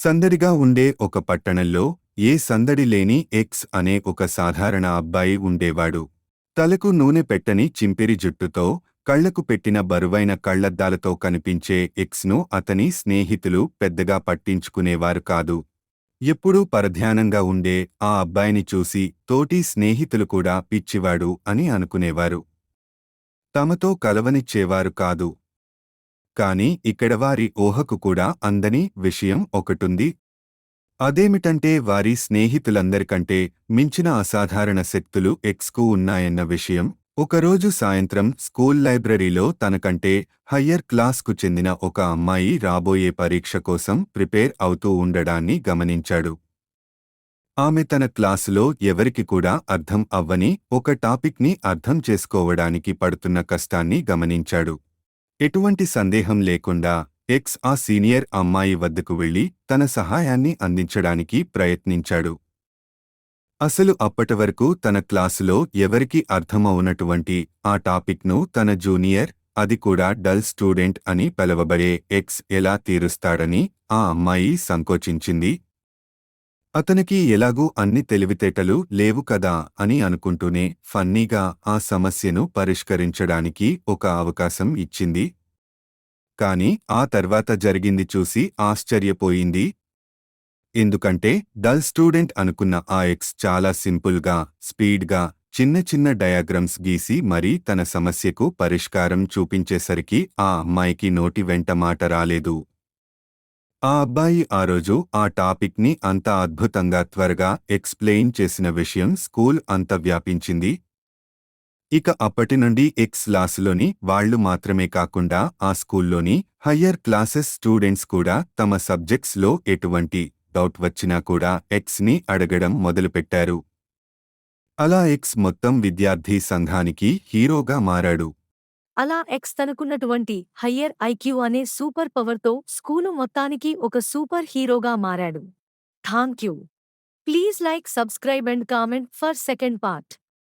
సందడిగా ఉండే ఒక పట్టణంలో ఏ సందడి లేని ఎక్స్ అనే ఒక సాధారణ అబ్బాయి ఉండేవాడు. తలకు నూనె పెట్టని చింపిరి జుట్టుతో కళ్ళకు పెట్టిన బరువైన కళ్ళద్దాలతో కనిపించే ఎక్స్ను అతని స్నేహితులు పెద్దగా పట్టించుకునేవారు కాదు. ఎప్పుడూ పరధ్యానంగా ఉండే ఆ అబ్బాయిని చూసి తోటి స్నేహితులు కూడా పిచ్చివాడు అని అనుకునేవారు. తమతో కలవనిచ్చేవారు కాదు. కాని ఇక్కడ వారి ఊహకు కూడా అందని విషయం ఒకటుంది. అదేమిటంటే వారి స్నేహితులందరికంటే మించిన అసాధారణ శక్తులు ఎక్స్కు ఉన్నాయన్న విషయం. ఒకరోజు సాయంత్రం స్కూల్ లైబ్రరీలో తనకంటే హయ్యర్ క్లాస్కు చెందిన ఒక అమ్మాయి రాబోయే పరీక్ష కోసం ప్రిపేర్ అవుతూ ఉండడాన్ని గమనించాడు. ఆమె తన క్లాసులో ఎవరికి కూడా అర్థం అవ్వని ఒక టాపిక్ని అర్థం చేసుకోవడానికి పడుతున్న కష్టాన్ని గమనించాడు. ఎటువంటి సందేహం లేకుండా ఎక్స్ ఆ సీనియర్ అమ్మాయి వద్దకు వెళ్ళి తన సహాయాన్ని అందించడానికి ప్రయత్నించాడు. అసలు అప్పటివరకు తన క్లాసులో ఎవరికి అర్థమవునటువంటి ఆ టాపిక్ను తన జూనియర్ అది కూడా డల్ స్టూడెంట్ అని పిలవబడే ఎక్స్ ఎలా తీరుస్తాడని ఆ అమ్మాయి సంకోచించింది. అతనికి ఎలాగూ అన్ని తెలివితేటలు లేవు కదా అని అనుకుంటూనే ఫన్నీగా ఆ సమస్యను పరిష్కరించడానికి ఒక అవకాశం ఇచ్చింది. కాని ఆ తర్వాత జరిగింది చూసి ఆశ్చర్యపోయింది. ఎందుకంటే డల్ స్టూడెంట్ అనుకున్న ఆ ఎక్స్ చాలా సింపుల్గా స్పీడ్గా చిన్న చిన్న డయాగ్రమ్స్ గీసి మరీ తన సమస్యకు పరిష్కారం చూపించేసరికి ఆ అమ్మాయికి నోటి వెంట మాట రాలేదు. ఆ అబ్బాయి ఆ రోజు ఆ టాపిక్ని అంత అద్భుతంగా త్వరగా ఎక్స్ప్లెయిన్ చేసిన విషయం స్కూల్ అంత వ్యాపించింది. ఇక అప్పటి నుండి ఎక్స్ క్లాసులోని వాళ్ళు మాత్రమే కాకుండా ఆ స్కూల్లోని హయ్యర్ క్లాసెస్ స్టూడెంట్స్ కూడా తమ సబ్జెక్ట్స్లో ఎటువంటి డౌట్ వచ్చినా కూడా ఎక్స్ని అడగడం మొదలుపెట్టారు. అలా ఎక్స్ మొత్తం విద్యార్థి సంఘానికి హీరోగా మారాడు. అలా ఎక్స్ తనకున్నటువంటి హయ్యర్ ఐక్యూ అనే సూపర్ పవర్తో స్కూలు మొత్తానికి ఒక సూపర్ హీరోగా మారాడు. Thank you please like subscribe and comment for second part.